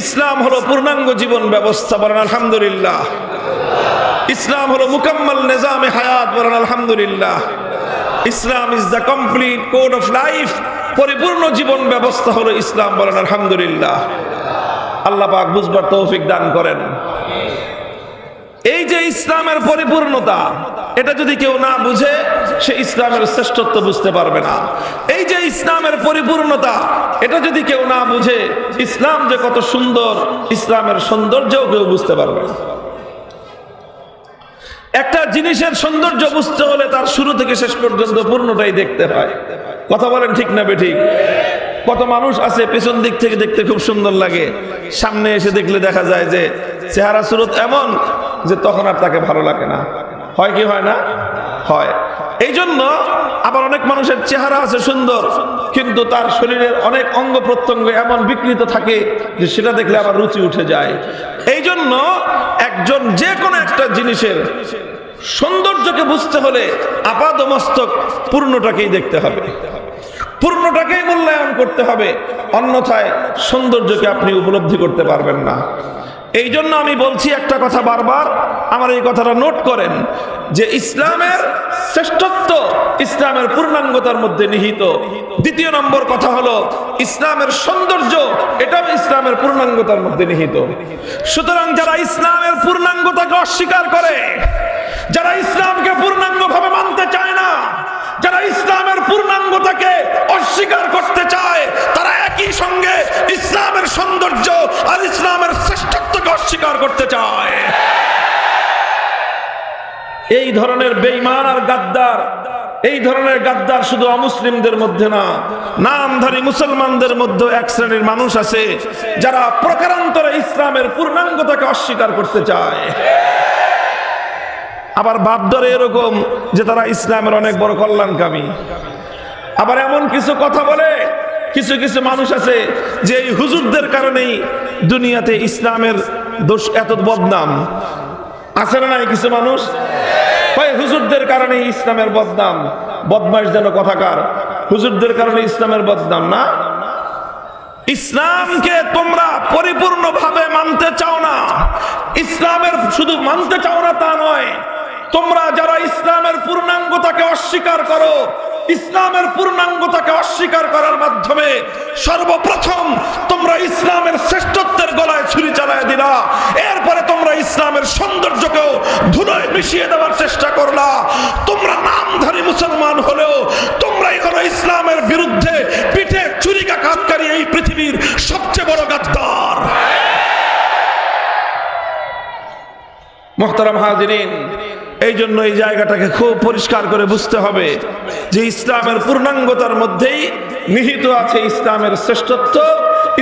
ইসলাম হলো পূর্ণাঙ্গ জীবন ব্যবস্থা বলেন আলহামদুলিল্লাহ। ইসলাম হলো মুকাম্মাল নিজামে হায়াত বলেন আলহামদুলিল্লাহ। Islam is the complete code of life পরিপূর্ণ জীবন ব্যবস্থা হলো ইসলাম বলেন আলহামদুলিল্লাহ। আল্লাহ পাক বুঝবার তৌফিক দান করেন। এই যে ইসলামের পরিপূর্ণতা, এটা যদি কেউ না বুঝে সে ইসলামের শ্রেষ্ঠত্ব বুঝতে পারবে না। এই যে ইসলামের পরিপূর্ণতা, এটা যদি কেউ না বুঝে, ইসলাম যে কত সুন্দর, ইসলামের সৌন্দর্যও কেউ বুঝতে পারবে না। একটা জিনিসের সৌন্দর্য বুঝতে হলে তার শুরু থেকে শেষ পর্যন্ত পূর্ণটাই দেখতে হয়। কথা বলেন ঠিক না বেঠিক? কত মানুষ আছে, পেছন দিক থেকে দেখতে খুব সুন্দর লাগে। সামনে এসে দেখলে দেখা যায় যে চেহারা সুরত এমন যে তখন আর তাকে ভালো লাগে না। হয় কি হয় না? হয়। এই জন্য আবার অনেক মানুষের চেহারা আছে সুন্দর, কিন্তু তার শরীরের অনেক অঙ্গ প্রত্যঙ্গ এমন বিকৃত থাকে যে সেটা দেখলে আবার রুচি উঠে যায়। এই জন্য একজন যে কোনো একটা জিনিসের সৌন্দর্যকে বুঝতে হলে আপাদ মস্তক পূর্ণটাকেই দেখতে হবে। পূর্ণটাকেই মূল্যায়ন করতে হবে, অন্যথায় সৌন্দর্যকে আপনি উপলব্ধি করতে পারবেন না। এই জন্য আমি বলছি একটা কথা বারবার, আমার এই কথাটা নোট করেন, যে ইসলামের শ্রেষ্ঠত্ব ইসলামের পূর্ণাঙ্গতার মধ্যে নিহিত। দ্বিতীয় নম্বর কথা হলো, ইসলামের সৌন্দর্য, এটাও ইসলামের পূর্ণাঙ্গতার মধ্যে নিহিত। সুতরাং যারা ইসলামের পূর্ণাঙ্গতাকে অস্বীকার করে, যারা ইসলামকে পূর্ণাঙ্গভাবে মানতে চায় না, যারা ইসলামের পূর্ণাঙ্গতাকে অস্বীকার করতে চায়, তারা একই সঙ্গে ইসলামের সৌন্দর্য আর ইসলামের অস্বীকার করতে চায়। এই ধরনের বেইমান আর গাদ্দার, এই ধরনের গাদ্দার শুধু অমুসলিমদের মধ্যে না, নামধারী মুসলমানদের মধ্যে এক শ্রেণির মানুষ আছে, যারা প্রকারান্তরে ইসলামের পূর্ণাঙ্গতাকে অস্বীকার করতে চায়। আবার ভাবধরে এরকম যে তারা ইসলামের অনেক বড় কল্যাণকামী। আবার এমন কিছু কথা বলে, কিছু কিছু মানুষ আছে যে এই হুজুরদের কারণেই দুনিয়াতে ইসলামের দোষ এত বদনাম। আছে না নাই কিছু মানুষ? হুজুরদের কারণে ইসলামের বদনাম। বদমাস যেন কথাকার হুজুরদের কারণে ইসলামের বদনাম না? ইসলামকে তোমরা পরিপূর্ণভাবে মানতে চাও না। ইসলামের শুধু মানতে চাও না তা নয়। তোমরা যারা ইসলামের পূর্ণাঙ্গতাকে অস্বীকার করো, ইসলামের পূর্ণাঙ্গতাকে অস্বীকার করার মাধ্যমে সর্বপ্রথম তোমরা ইসলামের শ্রেষ্ঠত্বের গলায় ছুরি চালায় দিলা। এরপরে তোমরা ইসলামের সৌন্দর্যকেও ধুলোয় মিশিয়ে দেওয়ার চেষ্টা করলা। তোমরা নামধারী মুসলমান হলেও তোমরাই হলো ইসলামের বিরুদ্ধে পিঠে চুরিকাঘাতকারী এই পৃথিবীর সবচেয়ে বড় গাদ্দার। মোহতারাম হাজিরিন, এই জন্য এই জায়গাটাকে খুব পরিষ্কার করে বুঝতে হবে যে ইসলামের পূর্ণাঙ্গতার মধ্যেই নিহিত আছে ইসলামের শ্রেষ্ঠত্ব।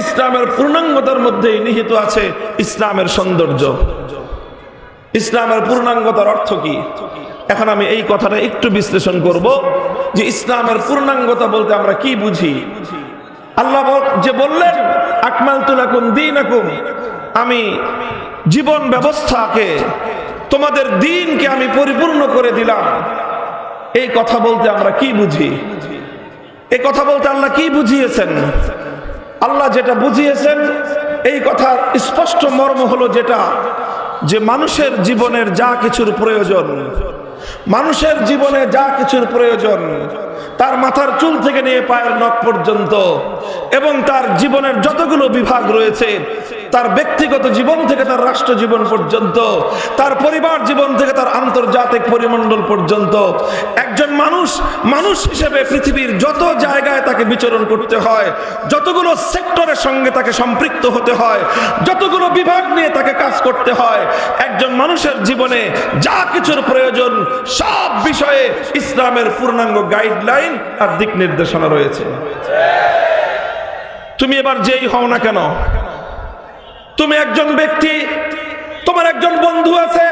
ইসলামের পূর্ণাঙ্গতার মধ্যেই নিহিত আছে ইসলামের সৌন্দর্য। ইসলামের পূর্ণাঙ্গতার অর্থ কি? এখন আমি এই কথাটা একটু বিশ্লেষণ করব যে ইসলামের পূর্ণাঙ্গতা বলতে আমরা কি বুঝি? আল্লাহ যে বললেন আকমাল তুলাকুম দিন আকুম আমি জীবন ব্যবস্থাকে, তোমাদের দিনকে আমি পরিপূর্ণ করে দিলাম। এই কথা বলতে আমরা কি বুঝি? এই কথা বলতে আল্লাহ কি বুঝিয়েছেন? আল্লাহ যেটা বুঝিয়েছেন, এই কথার স্পষ্ট মর্ম হলো যেটা, যে মানুষের জীবনের যা কিছুর প্রয়োজন, মানুষের জীবনে যা কিছুর প্রয়োজন, তার মাথার চুল থেকে নিয়ে পায়ের নখ পর্যন্ত এবং তার জীবনের যতগুলো বিভাগ রয়েছে, তার ব্যক্তিগত জীবন থেকে তার রাষ্ট্র জীবন পর্যন্ত, তার পরিবার জীবন থেকে পরিমণ্ডল পর্যন্ত। একজন মানুষ মানুষ হিসেবে পৃথিবীর যত জায়গায় তাকে বিচরণ করতে হয়, যতগুলো সেক্টরের সঙ্গে তাকে সম্পৃক্ত হতে হয়, যতগুলো বিভাগ নিয়ে তাকে কাজ করতে হয়, একজন মানুষের জীবনে যা কিছুর প্রয়োজন, সব বিষয়ে ইসলামের পূর্ণাঙ্গ গাইডলাইন আর দিক নির্দেশনা রয়েছে। তুমি এবার যেই হও না কেন? তুমি একজন ব্যক্তি, তোমার একজন বন্ধু আছে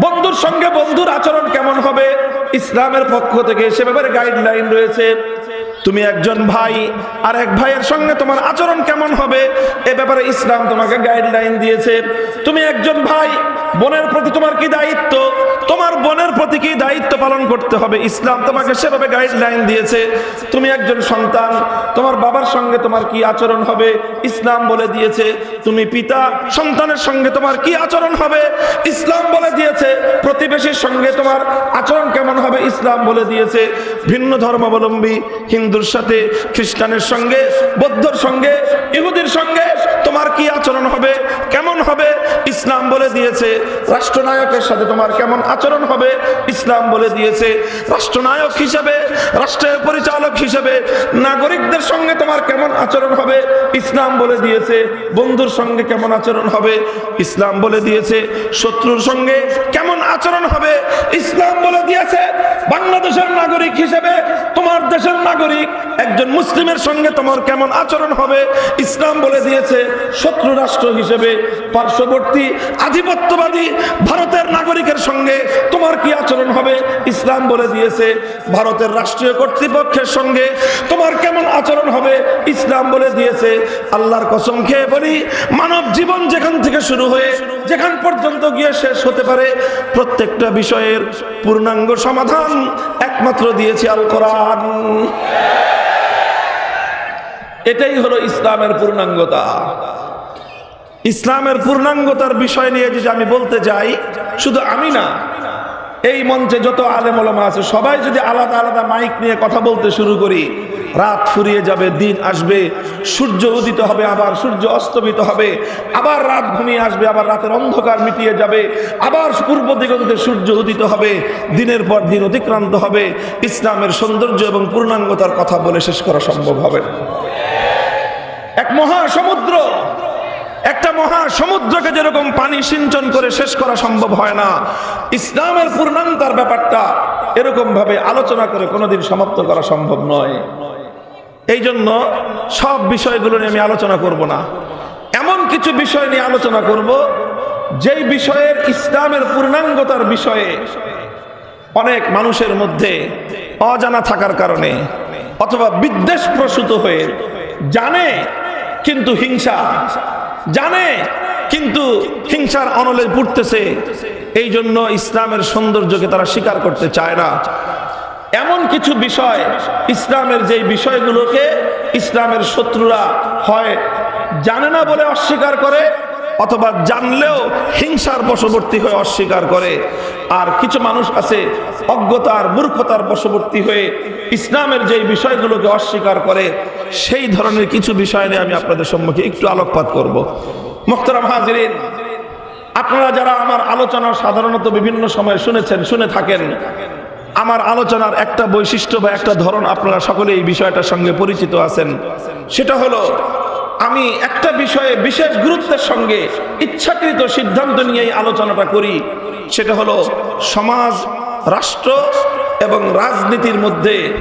বন্ধুর সঙ্গে বন্ধুর আচরণ কেমন হবে? ইসলামের পক্ষ থেকে সে ব্যাপারে গাইডলাইন রয়েছে। তুমি একজন ভাই আর এক ভাইয়ের সঙ্গে তোমার আচরণ কেমন হবে? এ ব্যাপারে ইসলাম তোমাকে গাইডলাইন দিয়েছে। তুমি একজন ভাই বোনের প্রতি তোমার কি দায়িত্ব? তোমার বোনের প্রতি কি দায়িত্ব পালন করতে হবে? ইসলাম তোমাকে সেভাবে গাইডলাইন দিয়েছে। তুমি একজন সন্তান, তোমার বাবার সঙ্গে তোমার কি আচরণ হবে? ইসলাম বলে দিয়েছে, তুমি পিতা, সন্তানের সঙ্গে তোমার কি আচরণ হবে? ইসলাম বলে দিয়েছে, প্রতিবেশীর সঙ্গে তোমার আচরণ কেমন হবে? ইসলাম বলে দিয়েছে, ভিন্ন ধর্মাবলম্বী হিন্দুর সাথে, খ্রিস্টানের সঙ্গে, বৌদ্ধর সঙ্গে, ইহুদির সঙ্গে তোমার কি আচরণ হবে? কেমন হবে? ইসলাম বলে দিয়েছে রাষ্ট্রনায়কের সাথে তোমার কেমন আচরণ হবে? ইসলাম বলে দিয়েছে, রাষ্ট্রনায়ক হিসেবে, রাষ্ট্রের পরিচালক হিসেবে, নাগরিকদের সঙ্গে তোমার কেমন আচরণ হবে? ইসলাম বলে দিয়েছে, বন্ধুর সঙ্গে কেমন আচরণ হবে? ইসলাম বলে দিয়েছে, শত্রুর সঙ্গে কেমন আচরণ হবে? ইসলাম বলে দিয়েছে বাংলাদেশের নাগরিক হিসেবে তোমার দেশের নাগরিক একজন মুসলিমের সঙ্গে তোমার কেমন আচরণ হবে? ইসলাম বলে দিয়েছে, শত্রু রাষ্ট্র হিসেবে পার্শ্ববর্তী আধিপত্যবাদী ভারতের নাগরিকের সঙ্গে তোমার কি আচরণ হবে? ইসলাম বলে দিয়েছে, ভারতের রাষ্ট্রীয় কর্তৃপক্ষের সঙ্গে তোমার কেমন আচরণ হবে? ইসলাম বলে দিয়েছে, আল্লাহর কসম খেয়ে বলি, মানব জীবন যেখান থেকে শুরু হয়ে যেখান পর্যন্ত গিয়ে শেষ হতে পারে, প্রত্যেকটা বিষয়ের পূর্ণাঙ্গ সমাধান একমাত্র দিয়েছে আল কোরআন। এটাই হলো ইসলামের পূর্ণাঙ্গতা। ইসলামের পূর্ণাঙ্গতার বিষয় নিয়ে যদি আমি বলতে যাই, শুধু আমি না, এই মঞ্চে যত আলেম আছে, সবাই যদি আলাদা আলাদা মাইক নিয়ে কথা বলতে শুরু করি রাত ফুরিয়ে যাবে, দিন আসবে, সূর্য উদিত হবে, আবার সূর্য অস্তমিত হবে, আবার রাত ঘুমিয়ে আসবে, আবার রাতের অন্ধকার মিটিয়ে যাবে, আবার পূর্ব দিগন্তে সূর্য উদিত হবে, দিনের পর দিন অতিক্রান্ত হবে, ইসলামের সৌন্দর্য এবং পূর্ণাঙ্গতার কথা বলে শেষ করা সম্ভব হবে এক মহা সমুদ্র একটা মহা সমুদ্রকে যেরকম পানি সিঞ্চন করে শেষ করা সম্ভব হয় না, ইসলামের পূর্ণাঙ্গতার ব্যাপারটা এরকম ভাবে আলোচনা করে কোনোদিন সমাপ্ত করা সম্ভব নয়। এই জন্য সব বিষয়গুলো নিয়ে আমি আলোচনা করব না। এমন কিছু বিষয় নিয়ে আলোচনা করব, যেই বিষয়ের ইসলামের পূর্ণাঙ্গতার বিষয়ে অনেক মানুষের মধ্যে অজানা থাকার কারণে অথবা বিদ্বেষ প্রসূত হয়ে জানে কিন্তু হিংসা, জানে কিন্তু হিংসার অনলে পুড়তেছে এই জন্য ইসলামের সৌন্দর্যকে তারা স্বীকার করতে চায় না। এমন কিছু বিষয় ইসলামের যে বিষয়গুলোকে ইসলামের শত্রুরা হয় জানে না বলে অস্বীকার করে, অথবা জানলেও হিংসার বশবর্তী হয়ে অস্বীকার করে। আর কিছু মানুষ আছে অজ্ঞতার, মূর্খতার বশবর্তী হয়ে ইসলামের যে বিষয়গুলোকে অস্বীকার করে, সেই ধরনের কিছু বিষয় নিয়ে আমি আপনাদের সম্মুখে একটু আলোকপাত করব। মোখতারাম হাজিরিন, আপনারা যারা আমার আলোচনা সাধারণত বিভিন্ন সময় শুনেছেন, শুনে থাকেন আমার আলোচনার একটা বৈশিষ্ট্য বা একটা ধরন আপনারা সকলে এই বিষয়টার সঙ্গে পরিচিত আছেন। সেটা হলো, আমি একটা বিষয়ে বিশেষ গুরুত্বের সঙ্গে ইচ্ছাকৃত সিদ্ধান্ত নিয়ে এই আলোচনাটা করি। সেটা হলো, সমাজ, রাষ্ট্র এবং রাজনীতির মধ্যে